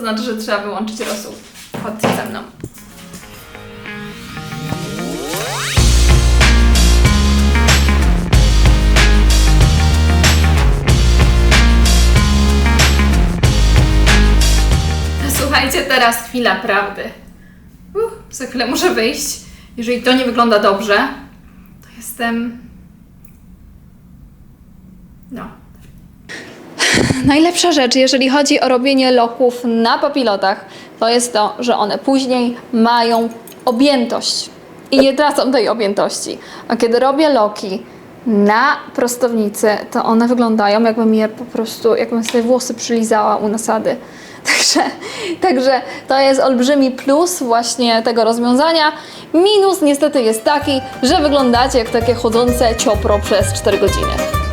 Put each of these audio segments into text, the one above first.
znaczy, że trzeba wyłączyć rosół. Chodźcie ze mną. Słuchajcie, teraz chwila prawdy. Uff, za chwilę muszę wyjść. Jeżeli to nie wygląda dobrze, to jestem. No. Najlepsza rzecz, jeżeli chodzi o robienie loków na papilotach, to jest to, że one później mają objętość i nie tracą tej objętości. A kiedy robię loki na prostownicy, to one wyglądają jakbym je po prostu, jakbym sobie włosy przylizała u nasady. Także, także to jest olbrzymi plus właśnie tego rozwiązania. Minus niestety jest taki, że wyglądacie jak takie chodzące ciopro przez 4 godziny.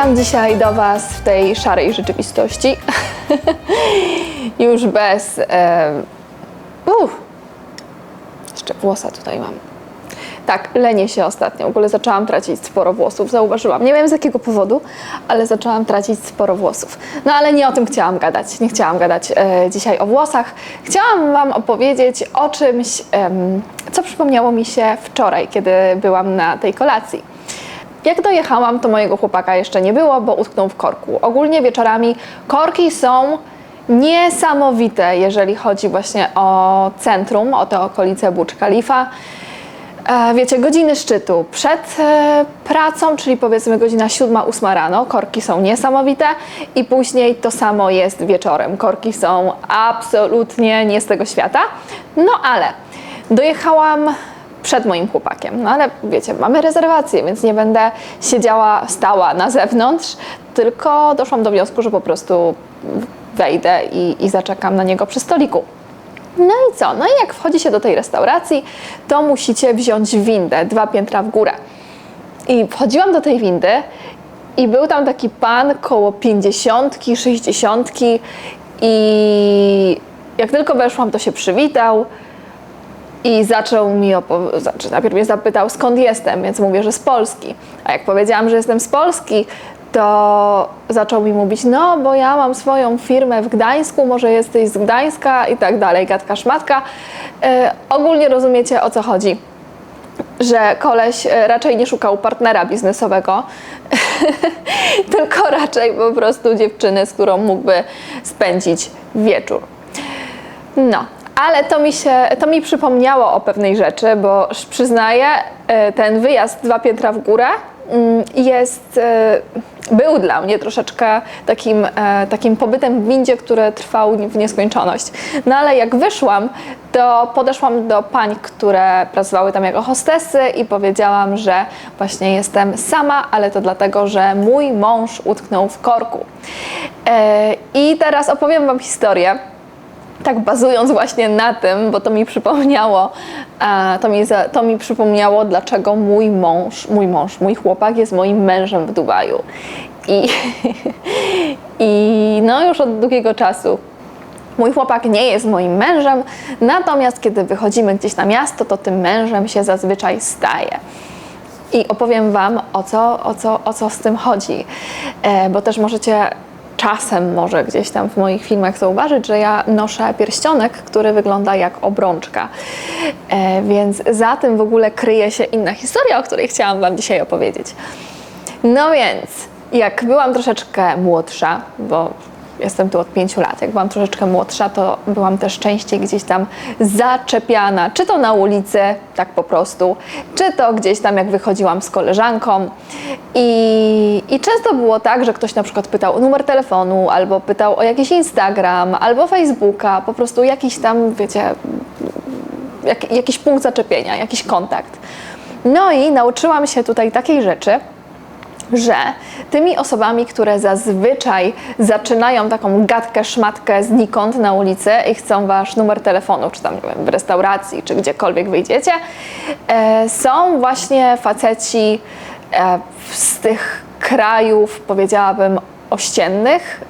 Wracam dzisiaj do Was w tej szarej rzeczywistości. Już bez. E, jeszcze włosa tutaj mam. Tak, lenię się ostatnio. W ogóle zaczęłam tracić sporo włosów, zauważyłam. Nie wiem z jakiego powodu, ale zaczęłam tracić sporo włosów. No ale nie o tym chciałam gadać. Nie chciałam gadać e, dzisiaj o włosach. Chciałam Wam opowiedzieć o czymś, em, co przypomniało mi się wczoraj, kiedy byłam na tej kolacji. Jak dojechałam, to mojego chłopaka jeszcze nie było, bo utknął w korku. Ogólnie wieczorami korki są niesamowite, jeżeli chodzi właśnie o centrum, o te okolice Burj Khalifa. E, Wiecie, godziny szczytu przed e, pracą, czyli powiedzmy godzina 7-8 rano, korki są niesamowite i później to samo jest wieczorem. Korki są absolutnie nie z tego świata. No ale dojechałam przed moim chłopakiem. No ale wiecie, mamy rezerwację, więc nie będę siedziała, stała na zewnątrz, tylko doszłam do wniosku, że po prostu wejdę i, i zaczekam na niego przy stoliku. No i co? No i jak wchodzi się do tej restauracji, to musicie wziąć windę, dwa piętra w górę. I wchodziłam do tej windy i był tam taki pan koło pięćdziesiątki, sześćdziesiątki i jak tylko weszłam, to się przywitał i zaczął mi znaczy najpierw mnie zapytał skąd jestem, więc mówię, że z Polski. A jak powiedziałam, że jestem z Polski, to zaczął mi mówić, no bo ja mam swoją firmę w Gdańsku, może jesteś z Gdańska i tak dalej, gadka szmatka. E, ogólnie rozumiecie o co chodzi że koleś e, raczej nie szukał partnera biznesowego, tylko raczej po prostu dziewczyny, z którą mógłby spędzić wieczór. No, ale to mi się, to mi przypomniało o pewnej rzeczy, bo przyznaję, e, ten wyjazd dwa piętra w górę mm, jest, e, był dla mnie troszeczkę takim, e, takim pobytem w windzie, który trwał w nieskończoność. No ale jak wyszłam, to podeszłam do pań, które pracowały tam jako hostesy i powiedziałam, że właśnie jestem sama, ale to dlatego, że mój mąż utknął w korku. I teraz opowiem Wam historię tak bazując właśnie na tym, bo to mi przypomniało, e, to mi, to mi przypomniało, dlaczego mój mąż, mój mąż, mój chłopak jest moim mężem w Dubaju. I, i no już od długiego czasu Mój chłopak nie jest moim mężem, natomiast kiedy wychodzimy gdzieś na miasto, to tym mężem się zazwyczaj staje. I opowiem Wam, o co, o co, o co z tym chodzi, e, bo też możecie czasem może gdzieś tam w moich filmach zauważyć, że ja noszę pierścionek, który wygląda jak obrączka. E, więc za tym w ogóle kryje się inna historia, o której chciałam Wam dzisiaj opowiedzieć. No więc, jak byłam troszeczkę młodsza, bo jestem tu od pięciu lat, jak byłam troszeczkę młodsza, to byłam też częściej gdzieś tam zaczepiana, czy to na ulicy, tak po prostu, czy to gdzieś tam jak wychodziłam z koleżanką. I, I często było tak, że ktoś na przykład pytał o numer telefonu, albo pytał o jakiś Instagram, albo Facebooka, po prostu jakiś tam, wiecie, jak, jakiś punkt zaczepienia, jakiś kontakt. No i nauczyłam się tutaj takiej rzeczy, że tymi osobami, które zazwyczaj zaczynają taką gadkę, szmatkę znikąd na ulicy i chcą wasz numer telefonu, czy tam nie wiem, w restauracji, czy gdziekolwiek wyjdziecie, e, są właśnie faceci e, z tych krajów, powiedziałabym, ościennych,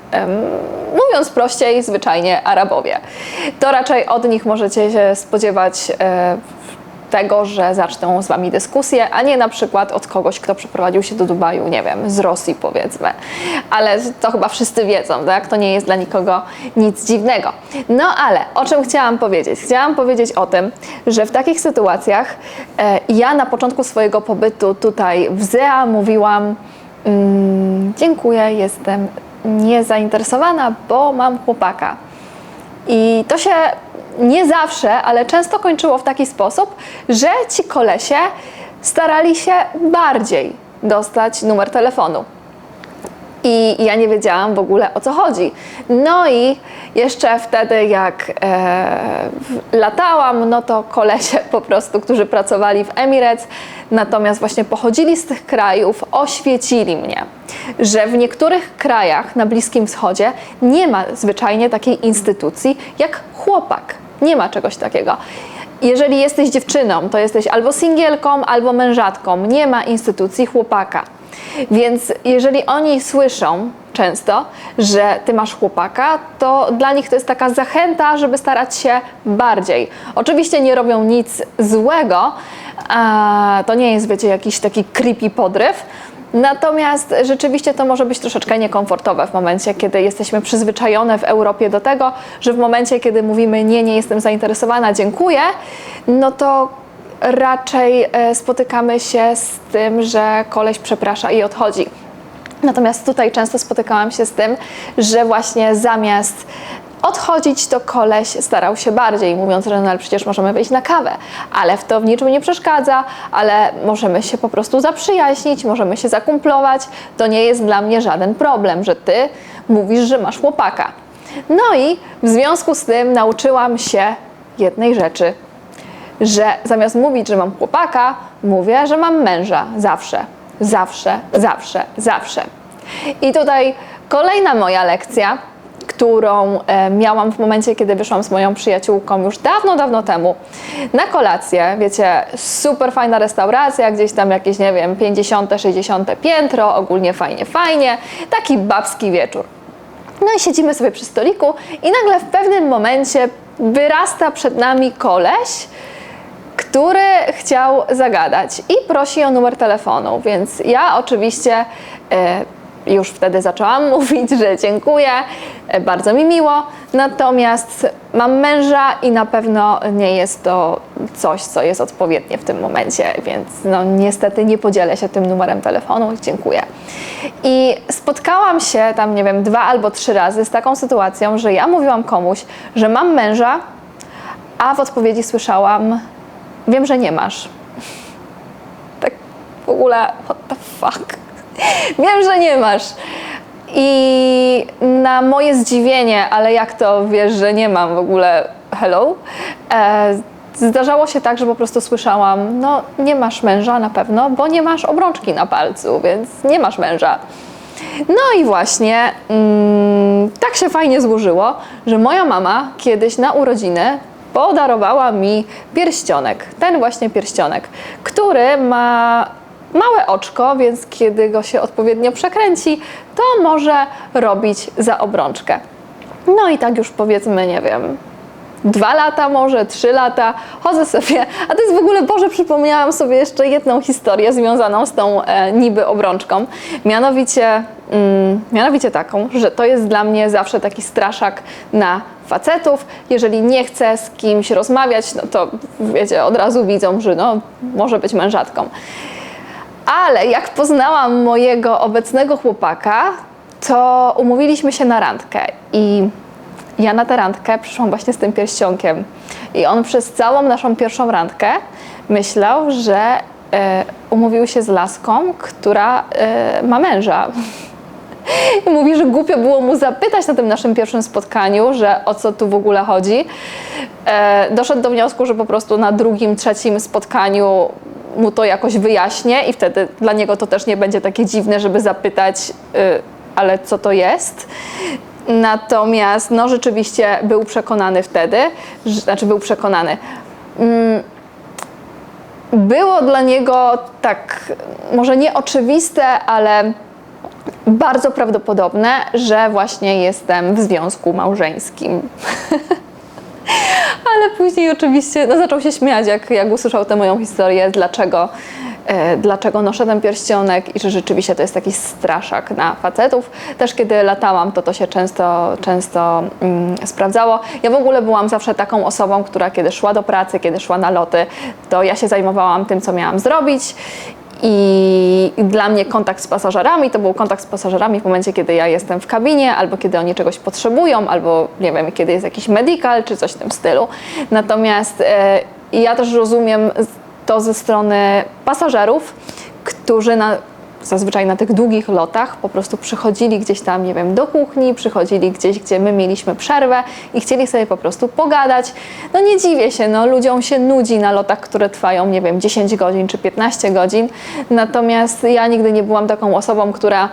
mówiąc prościej, zwyczajnie Arabowie. To raczej od nich możecie się spodziewać e, tego, że zaczną z wami dyskusję, a nie na przykład od kogoś, kto przeprowadził się do Dubaju, nie wiem, z Rosji powiedzmy. Ale to chyba wszyscy wiedzą, tak? To nie jest dla nikogo nic dziwnego. No ale o czym chciałam powiedzieć? Chciałam powiedzieć o tym, że w takich sytuacjach e, ja na początku swojego pobytu tutaj w ZEA mówiłam mm, dziękuję, jestem niezainteresowana, bo mam chłopaka. I to się nie zawsze, ale często kończyło w taki sposób, że ci kolesie starali się bardziej dostać numer telefonu. I ja nie wiedziałam w ogóle o co chodzi. No i jeszcze wtedy, jak e, latałam, no to kolesie po prostu, którzy pracowali w Emirates, natomiast właśnie pochodzili z tych krajów, oświecili mnie, że w niektórych krajach na Bliskim Wschodzie nie ma zwyczajnie takiej instytucji jak chłopak. Nie ma czegoś takiego. Jeżeli jesteś dziewczyną, to jesteś albo singielką, albo mężatką. Nie ma instytucji chłopaka. Więc jeżeli oni słyszą często, że ty masz chłopaka, to dla nich to jest taka zachęta, żeby starać się bardziej. Oczywiście nie robią nic złego, to nie jest, wiecie, jakiś taki creepy podryw. Natomiast rzeczywiście to może być troszeczkę niekomfortowe w momencie, kiedy jesteśmy przyzwyczajone w Europie do tego, że w momencie, kiedy mówimy nie, nie jestem zainteresowana, dziękuję, no to raczej e, spotykamy się z tym, że koleś przeprasza i odchodzi. Natomiast tutaj często spotykałam się z tym, że właśnie zamiast odchodzić, to koleś starał się bardziej, mówiąc, że no ale przecież możemy wyjść na kawę, ale w to w niczym nie przeszkadza, ale możemy się po prostu zaprzyjaźnić, możemy się zakumplować. To nie jest dla mnie żaden problem, że ty mówisz, że masz chłopaka. No i w związku z tym nauczyłam się jednej rzeczy, że zamiast mówić, że mam chłopaka, mówię, że mam męża. Zawsze, zawsze, zawsze, zawsze. I tutaj kolejna moja lekcja, którą e, miałam w momencie, kiedy wyszłam z moją przyjaciółką już dawno, dawno temu na kolację. Wiecie, super fajna restauracja, gdzieś tam jakieś, nie wiem, 50, 60 piętro, ogólnie fajnie, fajnie. Taki babski wieczór. No i siedzimy sobie przy stoliku i nagle w pewnym momencie wyrasta przed nami koleś, który chciał zagadać i prosi o numer telefonu, więc ja oczywiście e, już wtedy zaczęłam mówić, że dziękuję, bardzo mi miło, natomiast mam męża i na pewno nie jest to coś, co jest odpowiednie w tym momencie, więc no niestety nie podzielę się tym numerem telefonu, dziękuję. I spotkałam się tam, nie wiem, dwa albo trzy razy z taką sytuacją, że ja mówiłam komuś, że mam męża, a w odpowiedzi słyszałam, wiem, że nie masz. Tak w ogóle, what the fuck. Wiem, że nie masz. I na moje zdziwienie, ale jak to wiesz, że nie mam w ogóle hello, e, zdarzało się tak, że po prostu słyszałam, no nie masz męża na pewno, bo nie masz obrączki na palcu, więc nie masz męża. No i właśnie mm, tak się fajnie złożyło, że moja mama kiedyś na urodziny podarowała mi pierścionek, ten właśnie pierścionek, który ma małe oczko, więc kiedy go się odpowiednio przekręci, to może robić za obrączkę. No i tak już powiedzmy, nie wiem, dwa lata może, trzy lata, chodzę sobie, a to jest w ogóle, Boże, przypomniałam sobie jeszcze jedną historię związaną z tą e, niby obrączką, mianowicie, mm, mianowicie taką, że to jest dla mnie zawsze taki straszak na facetów, jeżeli nie chcę z kimś rozmawiać, no to wiecie, od razu widzą, że no, może być mężatką. Ale jak poznałam mojego obecnego chłopaka, to umówiliśmy się na randkę i ja na tę randkę przyszłam właśnie z tym pierścionkiem. I on przez całą naszą pierwszą randkę myślał, że e, umówił się z laską, która e, ma męża. I mówi, że głupio było mu zapytać na tym naszym pierwszym spotkaniu, że o co tu w ogóle chodzi. E, doszedł do wniosku, że po prostu na drugim, trzecim spotkaniu mu to jakoś wyjaśnię i wtedy dla niego to też nie będzie takie dziwne, żeby zapytać, y, ale co to jest. Natomiast no rzeczywiście był przekonany wtedy, że, znaczy był przekonany. Mm, było dla niego tak, może nie oczywiste, ale bardzo prawdopodobne, że właśnie jestem w związku małżeńskim. Ale później oczywiście no, zaczął się śmiać, jak, jak usłyszał tę moją historię, dlaczego, e, dlaczego noszę ten pierścionek i że rzeczywiście to jest taki straszak na facetów. Też kiedy latałam, to to się często, często mm, sprawdzało. Ja w ogóle byłam zawsze taką osobą, która kiedy szła do pracy, kiedy szła na loty, to ja się zajmowałam tym, co miałam zrobić i dla mnie kontakt z pasażerami to był kontakt z pasażerami w momencie, kiedy ja jestem w kabinie, albo kiedy oni czegoś potrzebują, albo nie wiem, kiedy jest jakiś medical, czy coś w tym stylu. Natomiast e, ja też rozumiem to ze strony pasażerów, którzy na, zazwyczaj na tych długich lotach po prostu przychodzili gdzieś tam, nie wiem, do kuchni, przychodzili gdzieś, gdzie my mieliśmy przerwę i chcieli sobie po prostu pogadać. No nie dziwię się, no ludziom się nudzi na lotach, które trwają, nie wiem, 10 godzin czy 15 godzin. Natomiast ja nigdy nie byłam taką osobą, która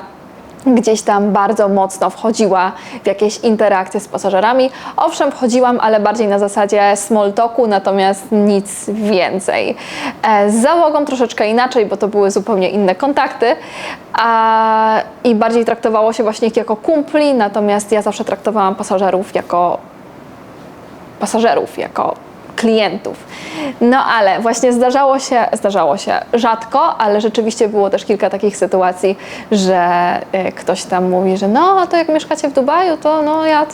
gdzieś tam bardzo mocno wchodziła w jakieś interakcje z pasażerami. Owszem, wchodziłam, ale bardziej na zasadzie small talku, natomiast nic więcej. E, Z załogą troszeczkę inaczej, bo to były zupełnie inne kontakty a, i bardziej traktowało się właśnie ich jako kumpli, natomiast ja zawsze traktowałam pasażerów jako pasażerów, jako klientów. No ale właśnie zdarzało się, zdarzało się rzadko, ale rzeczywiście było też kilka takich sytuacji, że e, ktoś tam mówi, że no, to jak mieszkacie w Dubaju, to no ja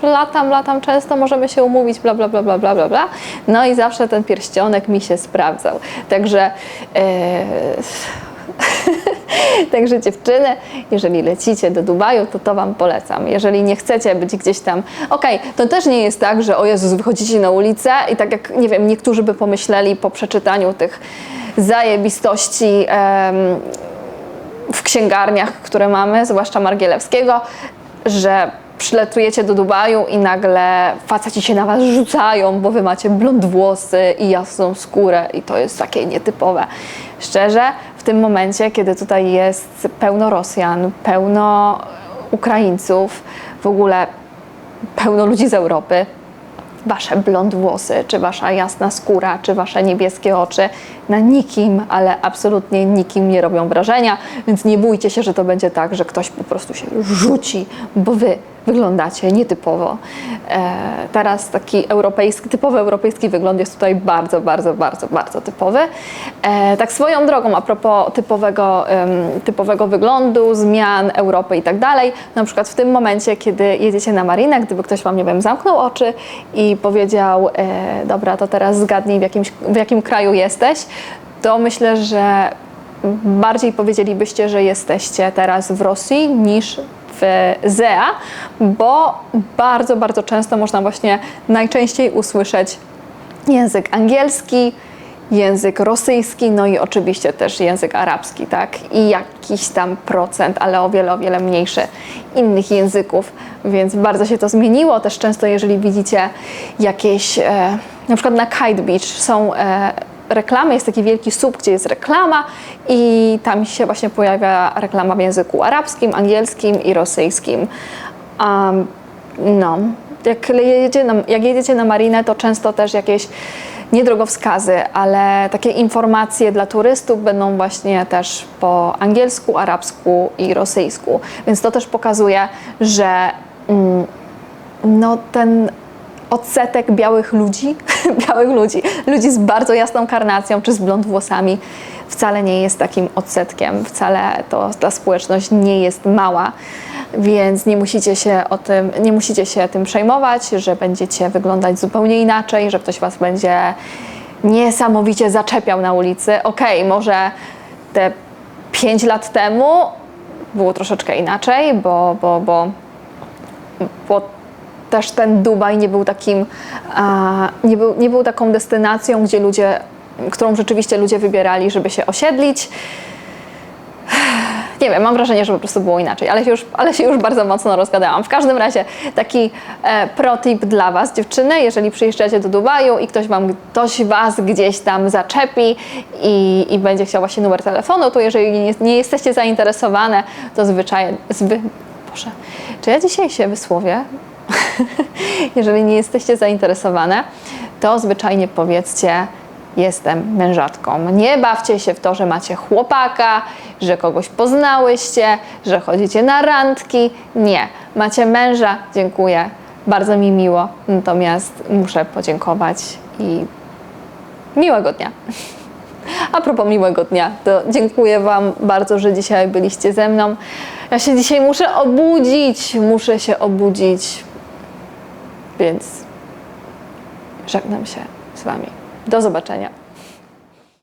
to, latam, latam często, możemy się umówić, bla, bla, bla, bla, bla, bla, bla. No i zawsze ten pierścionek mi się sprawdzał. Także e, Także dziewczyny, jeżeli lecicie do Dubaju, to to Wam polecam. Jeżeli nie chcecie być gdzieś tam, okej, to też nie jest tak, że o Jezus, wychodzicie na ulicę i tak jak, nie wiem, niektórzy by pomyśleli po przeczytaniu tych zajebistości em, w księgarniach, które mamy, zwłaszcza Margielewskiego, że przyletujecie do Dubaju i nagle faceci się na was rzucają, bo wy macie blond włosy i jasną skórę i to jest takie nietypowe. Szczerze, w tym momencie, kiedy tutaj jest pełno Rosjan, pełno Ukraińców, w ogóle pełno ludzi z Europy, wasze blond włosy, czy wasza jasna skóra, czy wasze niebieskie oczy na nikim, ale absolutnie nikim nie robią wrażenia, więc nie bójcie się, że to będzie tak, że ktoś po prostu się rzuci, bo wy wyglądacie nietypowo. E, teraz taki europejski, typowy europejski wygląd jest tutaj bardzo, bardzo, bardzo, bardzo typowy. E, tak swoją drogą, a propos typowego, typowego wyglądu, zmian Europy i tak dalej, na przykład w tym momencie, kiedy jedziecie na marinę, gdyby ktoś Wam, nie wiem, zamknął oczy i powiedział, e, dobra, to teraz zgadnij w, jakimś, w jakim kraju jesteś, to myślę, że bardziej powiedzielibyście, że jesteście teraz w Rosji niż w ZEA, bo bardzo, bardzo często można właśnie najczęściej usłyszeć język angielski, język rosyjski, no i oczywiście też język arabski, tak? I jakiś tam procent, ale o wiele, o wiele mniejszy innych języków, więc bardzo się to zmieniło. Też często, jeżeli widzicie jakieś, e, na przykład na Kite Beach są e, reklamy, jest taki wielki słup, gdzie jest reklama i tam się właśnie pojawia reklama w języku arabskim, angielskim i rosyjskim. Um, no, jak jedziecie, na, jak jedziecie na marinę, to często też jakieś nie drogowskazy, ale takie informacje dla turystów będą właśnie też po angielsku, arabsku i rosyjsku. Więc to też pokazuje, że mm, no, ten odsetek białych ludzi, białych ludzi, ludzi z bardzo jasną karnacją czy z blond włosami wcale nie jest takim odsetkiem, wcale to, ta społeczność nie jest mała, więc nie musicie się o tym, nie musicie się tym przejmować, że będziecie wyglądać zupełnie inaczej, że ktoś was będzie niesamowicie zaczepiał na ulicy. Okej, może te 5 lat temu było troszeczkę inaczej, bo, bo, bo, bo też ten Dubaj nie był takim, nie, był, nie był taką destynacją, gdzie ludzie, którą rzeczywiście ludzie wybierali, żeby się osiedlić. Nie wiem, mam wrażenie, że po prostu było inaczej, ale się już, ale się już bardzo mocno rozgadałam. W każdym razie taki e, protip dla Was, dziewczyny, jeżeli przyjeżdżacie do Dubaju i ktoś, wam, ktoś Was gdzieś tam zaczepi i, i będzie chciał właśnie numer telefonu, to jeżeli nie, nie jesteście zainteresowane, to zwyczajnie... Zwy, Boże, czy ja dzisiaj się wysłowię? jeżeli nie jesteście zainteresowane, to zwyczajnie powiedzcie, jestem mężatką. Nie bawcie się w to, że macie chłopaka, że kogoś poznałyście, że chodzicie na randki. Nie. Macie męża, dziękuję. Bardzo mi miło, natomiast muszę podziękować i miłego dnia. A propos miłego dnia, to dziękuję Wam bardzo, że dzisiaj byliście ze mną. Ja się dzisiaj muszę obudzić, muszę się obudzić, więc żegnam się z Wami. Do zobaczenia.